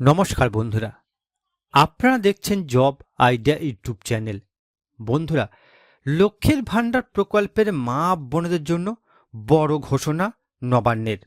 নমস্কার বন্ধুরা। আপনারা দেখছেন জব আইডিয়া ইউটিউব চ্যানেল। বন্ধুরা, লক্ষ্মীর ভাণ্ডার প্রকল্পের মা বোনদের জন্য বড় ঘোষণা নবান্নের।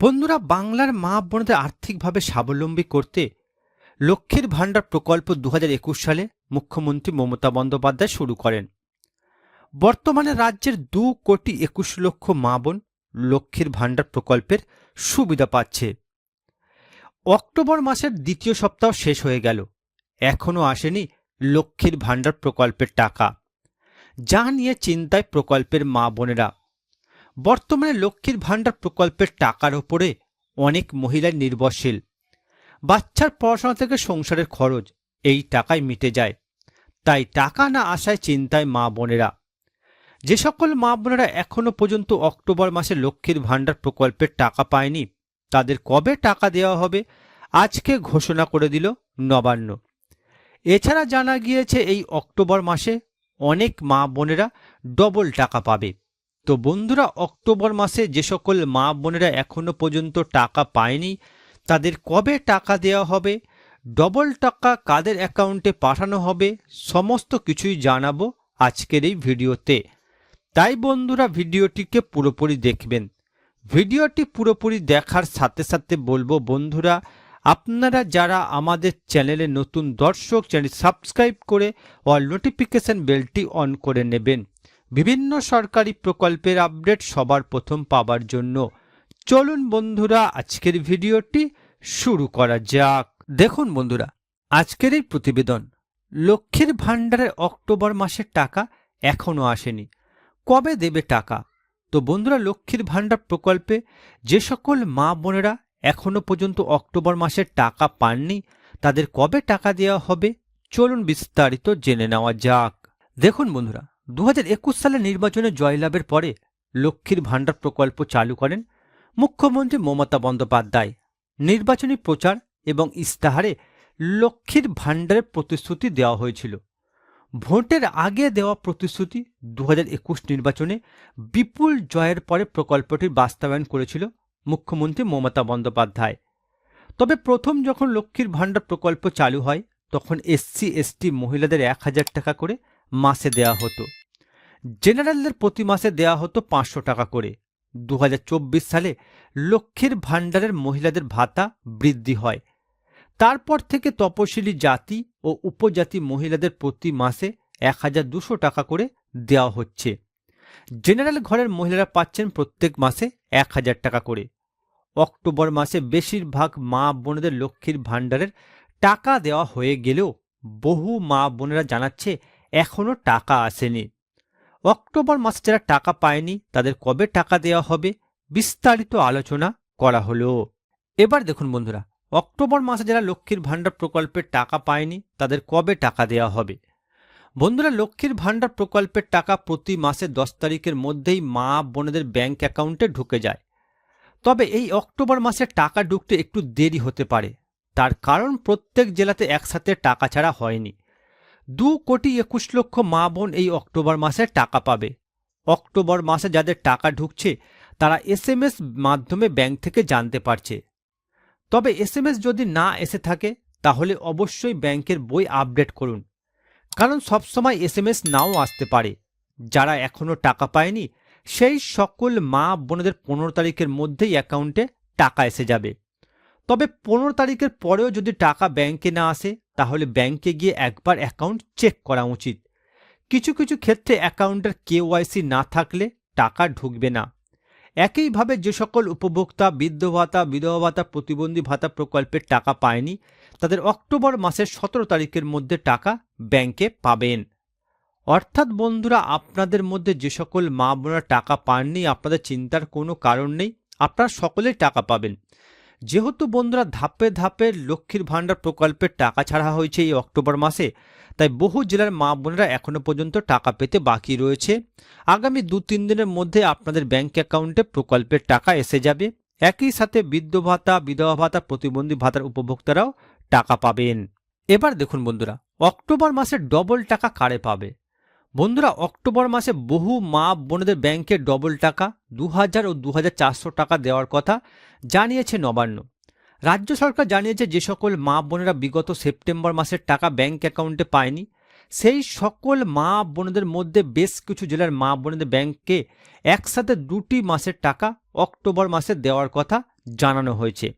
বন্ধুরা, বাংলার মা বোনদের আর্থিকভাবে স্বাবলম্বী করতে লক্ষ্মীর ভাণ্ডার প্রকল্প দু হাজার একুশ সালে মুখ্যমন্ত্রী মমতা বন্দ্যোপাধ্যায় শুরু করেন। বর্তমানে রাজ্যের দু কোটি একুশ লক্ষ মা বোন লক্ষ্মীর ভাণ্ডার প্রকল্পের সুবিধা পাচ্ছে। অক্টোবর মাসের দ্বিতীয় সপ্তাহ শেষ হয়ে গেল। এখনও আসেনি লক্ষ্মীর ভাণ্ডার প্রকল্পের টাকা। যা নিয়ে চিন্তায় প্রকল্পের মা বোনেরা। বর্তমানে লক্ষ্মীর ভাণ্ডার প্রকল্পের টাকার ওপরে অনেক মহিলা নির্ভরশীল। বাচ্চার পড়াশোনা থেকে সংসারের খরচ এই টাকায় মিটে যায়। তাই টাকা না আসায় চিন্তায় মা বোনেরা। যে সকল মা বোনেরা এখনও পর্যন্ত অক্টোবর মাসে লক্ষ্মীর ভাণ্ডার প্রকল্পের টাকা পায়নি তাদের কবে টাকা দেওয়া হবে আজকে ঘোষণা করে দিল নবান্ন। এছাড়া জানা গিয়েছে এই অক্টোবর মাসে অনেক মা বোনেরা ডবল টাকা পাবে। তো বন্ধুরা, অক্টোবর মাসে যে সকল মা বোনেরা এখনও পর্যন্ত টাকা পায়নি, তাদের কবে টাকা দেওয়া হবে, ডবল টাকা কাদের অ্যাকাউন্টে পাঠানো হবে, সমস্ত কিছুই জানাব আজকের এই ভিডিওতে। তাই বন্ধুরা, ভিডিওটিকে পুরোপুরি দেখবেন। ভিডিওটি পুরোপুরি দেখার সাথে সাথে বলব, বন্ধুরা, আপনারা যারা আমাদের চ্যানেলে নতুন দর্শক, চ্যানেল সাবস্ক্রাইব করে অল নোটিফিকেশন বেলটি অন করে নেবেন। বিভিন্ন সরকারি প্রকল্পের আপডেট সবার প্রথম পাবার জন্য। চলুন, বন্ধুরা, আজকের ভিডিওটি শুরু করা যাক। দেখুন, বন্ধুরা, আজকের এই প্রতিবেদন। লক্ষ্মীর ভাণ্ডারের অক্টোবর মাসের টাকা এখনও আসেনি। কবে দেবে টাকা? তো বন্ধুরা লক্ষ্মীর ভাণ্ডার প্রকল্পে যে সকল মা বোনেরা এখনও পর্যন্ত অক্টোবর মাসের টাকা পাননি, তাদের কবে টাকা দেওয়া হবে চলুন বিস্তারিত জেনে নেওয়া যাক। দেখুন বন্ধুরা, দু সালে নির্বাচনে জয়লাভের পরে লক্ষ্মীর ভাণ্ডার প্রকল্প চালু করেন মুখ্যমন্ত্রী মমতা বন্দ্যোপাধ্যায়। নির্বাচনী প্রচার এবং ইস্তাহারে লক্ষ্মীর ভাণ্ডারের প্রতিশ্রুতি দেওয়া হয়েছিল। ভোটের আগে দেওয়া প্রতিশ্রুতি দু হাজার একুশ নির্বাচনে বিপুল জয়ের পরে প্রকল্পটির বাস্তবায়ন করেছিল মুখ্যমন্ত্রী মমতা বন্দ্যোপাধ্যায়। তবে প্রথম যখন লক্ষ্মীর ভাণ্ডার প্রকল্প চালু হয়, তখন এসসি, এসটি মহিলাদের এক হাজার টাকা করে মাসে দেওয়া হতো। জেনারেলদের প্রতি মাসে দেওয়া হতো পাঁচশো টাকা করে। দু হাজার চব্বিশ সালে লক্ষ্মীর ভাণ্ডারের মহিলাদের ভাতা বৃদ্ধি হয়। তারপর থেকে তপশিলি জাতি ও উপজাতি মহিলাদের প্রতি মাসে এক হাজার দুশো টাকা করে দেওয়া হচ্ছে। জেনারেল ঘরের মহিলারা পাচ্ছেন প্রত্যেক মাসে এক হাজার টাকা করে। অক্টোবর মাসে বেশিরভাগ মা বোনেদের লক্ষ্মীর ভাণ্ডারের টাকা দেওয়া হয়ে গেলেও বহু মা বোনেরা জানাচ্ছে এখনও টাকা আসেনি। অক্টোবর মাসে যারা টাকা পায়নি তাদের কবে টাকা দেওয়া হবে বিস্তারিত আলোচনা করা হলো। এবার দেখুন বন্ধুরা অক্টোবর মাসে যারা লক্ষ্মীর ভাণ্ডার প্রকল্পের টাকা পায়নি, তাদের কবে টাকা দেওয়া হবে? বন্ধুরা, লক্ষ্মীর ভাণ্ডার প্রকল্পের টাকা প্রতি মাসে দশ তারিখের মধ্যেই মা বোনেদের ব্যাংক অ্যাকাউন্টে ঢুকে যায়। তবে এই অক্টোবর মাসে টাকা ঢুকতে একটু দেরি হতে পারে। তার কারণ প্রত্যেক জেলাতে একসাথে টাকা ছাড়া হয়নি। দু কোটি একুশ লক্ষ মা বোন এই অক্টোবর মাসে টাকা পাবে। অক্টোবর মাসে যাদের টাকা ঢুকছে, তারা এস মাধ্যমে ব্যাংক থেকে জানতে পারছে। তবে এসএমএস যদি না এসে থাকে, তাহলে অবশ্যই ব্যাংকের বই আপডেট করুন। কারণ সবসময় এসএমএস নাও আসতে পারে। যারা এখনও টাকা পায়নি, সেই সকল মা বোনদের পনেরো তারিখের মধ্যেই অ্যাকাউন্টে টাকা এসে যাবে। তবে পনেরো তারিখের পরেও যদি টাকা ব্যাংকে না আসে, তাহলে ব্যাংকে গিয়ে একবার অ্যাকাউন্ট চেক করা উচিত। কিছু কিছু ক্ষেত্রে অ্যাকাউন্টের কেওয়াইসি না থাকলে টাকা ঢুকবে না। একইভাবে যে সকল উপভোক্তা বৃদ্ধ ভাতা বিধবা ভাতা প্রতিবন্ধী ভাতা প্রকল্পের টাকা পায়নি, তাদের অক্টোবর মাসের সতেরো তারিখের মধ্যে টাকা ব্যাংকে পাবেন। অর্থাৎ বন্ধুরা, আপনাদের মধ্যে যে সকল মা বোনরা টাকা পাননি, আপনাদের চিন্তার কোনো কারণ নেই, আপনারা সকলেই টাকা পাবেন। যেহেতু বন্ধুরা ধাপে ধাপে লক্ষ্মীর ভাণ্ডার প্রকল্পের টাকা ছাড়া হয়েছে এই অক্টোবর মাসে, তাই বহু জেলার মা বোনেরা এখনও পর্যন্ত টাকা পেতে বাকি রয়েছে। আগামী দু তিন দিনের মধ্যে আপনাদের ব্যাংক অ্যাকাউন্টে প্রকল্পের টাকা এসে যাবে। একই সাথে বৃদ্ধ ভাতা, বিধবা ভাতা, প্রতিবন্ধী ভাতার উপভোক্তারাও টাকা পাবেন। এবার দেখুন বন্ধুরা, অক্টোবর মাসে ডবল টাকা কারে পাবে? বন্ধুরা, অক্টোবর মাসে বহু মা বোনেদের ব্যাংকে ডবল টাকা দু হাজার ও দু হাজার চারশো টাকা দেওয়ার কথা জানিয়েছে নবান্ন। রাজ্য সরকার জানিয়েছে যে সকল মা বোনেরা বিগত সেপ্টেম্বর মাসের টাকা ব্যাংক অ্যাকাউন্টে পায়নি। সেই সকল মা বোনেদের মধ্যে বেশ কিছু জেলার মা বোনেদের ব্যাংকে একসাথে দুটি মাসের টাকা অক্টোবর মাসে দেওয়ার কথা জানানো হয়েছে।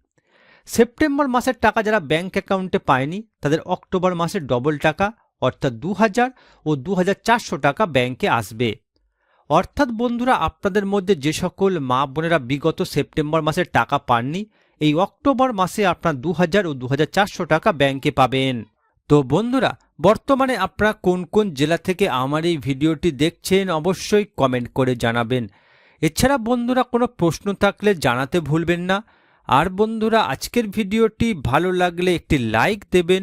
সেপ্টেম্বর মাসের টাকা যারা ব্যাংক অ্যাকাউন্টে পায়নি, তাদের অক্টোবর মাসে ডবল টাকা অর্থাৎ দু হাজার ও দু হাজার চারশো টাকা ব্যাংকে আসবে। অর্থাৎ বন্ধুরা, আপনাদের মধ্যে যে সকল মা বোনেরা বিগত সেপ্টেম্বর মাসের টাকা পাননি, এই অক্টোবর মাসে আপনার দু হাজার ও দু হাজার চারশো টাকা ব্যাংকে পাবেন। তো বন্ধুরা, বর্তমানে আপনারা কোন কোন জেলা থেকে আমার এই ভিডিওটি দেখছেন অবশ্যই কমেন্ট করে জানাবেন। এছাড়া বন্ধুরা, কোনো প্রশ্ন থাকলে জানাতে ভুলবেন না। আর বন্ধুরা, আজকের ভিডিওটি ভালো লাগলে একটি লাইক দেবেন